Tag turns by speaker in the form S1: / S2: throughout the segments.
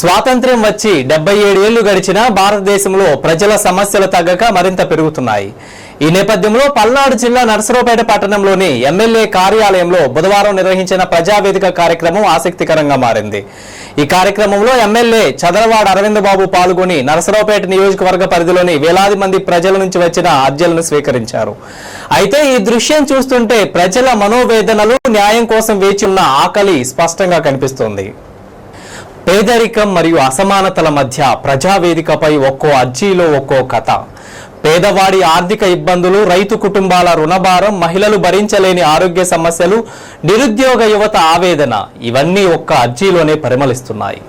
S1: స్వాతంత్ర్యం వచ్చి డెబ్బై ఏడేళ్ళు గడిచినా భారతదేశంలో ప్రజల సమస్యలు తగ్గక మరింత పెరుగుతున్నాయి. ఈ నేపథ్యంలో పల్నాడు జిల్లా నర్సరావుపేట పట్టణంలోని ఎమ్మెల్యే కార్యాలయంలో బుధవారం నిర్వహించిన ప్రజావేదిక కార్యక్రమం ఆసక్తికరంగా మారింది. ఈ కార్యక్రమంలో ఎమ్మెల్యే చదరవాడ అరవింద్ బాబు పాల్గొని నర్సరావుపేట నియోజకవర్గ పరిధిలోని వేలాది మంది ప్రజల నుంచి వచ్చిన అర్జీలను స్వీకరించారు. అయితే ఈ దృశ్యం చూస్తుంటే ప్రజల మనోవేదనలు న్యాయం కోసం వేచి ఉన్న ఆకలి స్పష్టంగా కనిపిస్తోంది. పేదరికం మరియు అసమానతల మధ్య ప్రజావేదికపై ఒక్కో అర్జీలో ఒక్కో కథ. పేదవాడి ఆర్థిక ఇబ్బందులు రైతు కుటుంబాల రుణభారం మహిళలు భరించలేని ఆరోగ్య సమస్యలు నిరుద్యోగ యువత ఆవేదన ఇవన్నీ ఒక్క అర్జీలోనే పరిమళిస్తున్నాయి.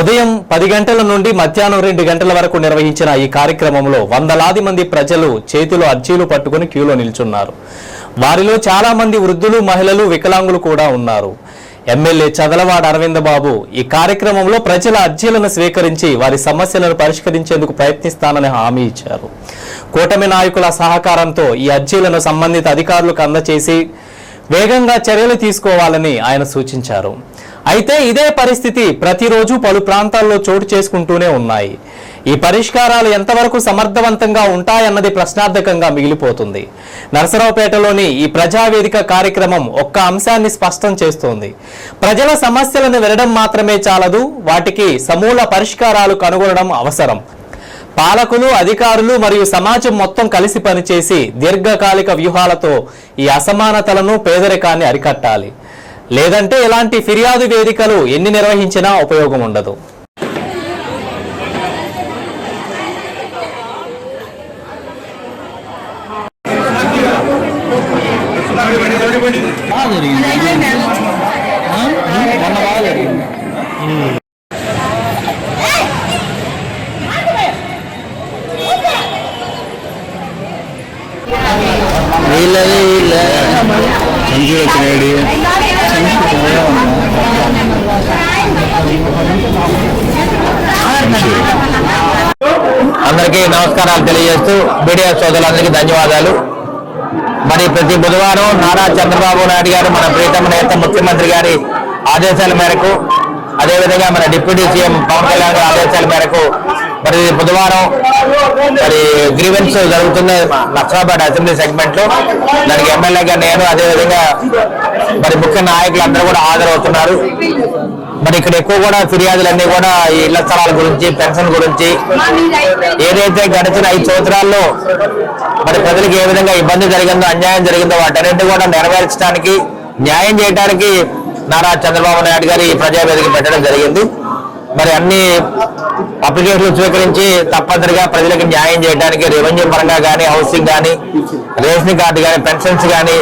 S1: ఉదయం పది గంటల నుండి మధ్యాహ్నం రెండు గంటల వరకు నిర్వహించిన ఈ కార్యక్రమంలో వందలాది మంది ప్రజలు చేతిలో అర్జీలు పట్టుకుని క్యూలో నిల్చున్నారు. వారిలో చాలా మంది వృద్ధులు మహిళలు వికలాంగులు కూడా ఉన్నారు. ఎమ్మెల్యే చదలవాడ అరవింద బాబు ఈ కార్యక్రమంలో ప్రజల అర్జీలను స్వీకరించి వారి సమస్యలను పరిష్కరించేందుకు ప్రయత్నిస్తానని హామీ ఇచ్చారు. కూటమి నాయకుల సహకారంతో ఈ అర్జీలను సంబంధిత అధికారులకు అందచేసి వేగంగా చర్యలు తీసుకోవాలని ఆయన సూచించారు. అయితే ఇదే పరిస్థితి ప్రతిరోజు పలు ప్రాంతాల్లో చోటు చేసుకుంటూనే ఉన్నాయి. ఈ పరిష్కారాలు ఎంతవరకు సమర్థవంతంగా ఉంటాయన్నది ప్రశ్నార్థకంగా మిగిలిపోతుంది. నరసరావుపేటలోని ఈ ప్రజావేదిక కార్యక్రమం ఒక్క అంశాన్ని స్పష్టం చేస్తోంది. ప్రజల సమస్యలను వినడం మాత్రమే చాలదు వాటికి సమూల పరిష్కారాలు కనుగొనడం అవసరం. పాలకులు అధికారులు మరియు సమాజం మొత్తం కలిసి పనిచేసి దీర్ఘకాలిక వ్యూహాలతో ఈ అసమానతలను పేదరికాన్ని అరికట్టాలి. లేదంటే ఇలాంటి ఫిర్యాదు వేదికలు ఎన్ని నిర్వహించినా ఉపయోగం ఉండదు.
S2: వీళ్ళది వీళ్ళ. సంచి వచ్చినాడు. అందరికీ నమస్కారాలు తెలియజేస్తూ మీడియా సోదరులందరికీ ధన్యవాదాలు. మరి ప్రతి బుధవారం నారా చంద్రబాబు నాయుడు గారు మన ప్రీతమ నేత ముఖ్యమంత్రి గారి ఆదేశాల మేరకు అదేవిధంగా మన డిప్యూటీ సీఎం పవన్ కళ్యాణ్ గారి ఆదేశాల మేరకు మరి బుధవారం మరి గ్రీవెన్స్ జరుగుతుంది నక్సలాబాద్ అసెంబ్లీ సెగ్మెంట్లో దానికి ఎమ్మెల్యేగా నేను అదేవిధంగా మరి ముఖ్య నాయకులు అందరూ కూడా హాజరవుతున్నారు. మరి ఇక్కడ ఎక్కువ కూడా ఫిర్యాదులన్నీ కూడా ఈ ఇళ్ళ స్థలాల గురించి పెన్షన్ గురించి ఏదైతే గడిచిన ఐదు సంవత్సరాల్లో మరి ప్రజలకు ఏ విధంగా ఇబ్బంది జరిగిందో అన్యాయం జరిగిందో వాటన్నింటి కూడా నెరవేర్చడానికి న్యాయం చేయడానికి నారా చంద్రబాబు నాయుడు గారి ఈ ప్రజావేదిక పెట్టడం జరిగింది. మరి అన్ని అప్లికేషన్లు స్వీకరించి తప్పనిసరిగా ప్రజలకు న్యాయం చేయడానికి రెవెన్యూ పరంగా కానీ హౌసింగ్ కానీ రేషన్ కార్డు కానీ పెన్షన్స్ కానీ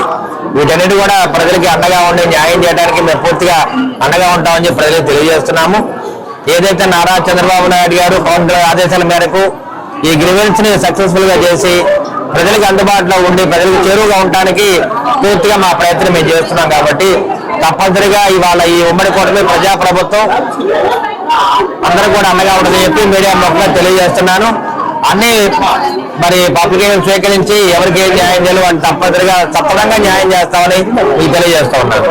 S2: వీటన్నిటి కూడా ప్రజలకి అండగా ఉండి న్యాయం చేయడానికి మేము పూర్తిగా అండగా ఉంటామని చెప్పి ప్రజలకు తెలియజేస్తున్నాము. ఏదైతే నారా చంద్రబాబు నాయుడు గారు పవన్ ఆదేశాల మేరకు ఈ గ్రీవెన్స్ని సక్సెస్ఫుల్గా చేసి ప్రజలకు అందుబాటులో ఉండి ప్రజలకు చేరువుగా ఉండటానికి పూర్తిగా మా ప్రయత్నం మేము చేస్తున్నాం కాబట్టి తప్పనిసరిగా ఇవాళ ఈ ఉమ్మడి కూటమి ప్రజా ప్రభుత్వం అందరూ కూడా అండగా ఉంటుందని చెప్పి మీడియా మొక్కగా తెలియజేస్తున్నాను. అన్ని మరి పబ్లికేషన్ స్వీకరించి ఎవరికి ఏం న్యాయం చేయాలి వాళ్ళు తప్పనిసరిగా తప్పకుండా న్యాయం చేస్తామని మీకు తెలియజేస్తా ఉన్నాను.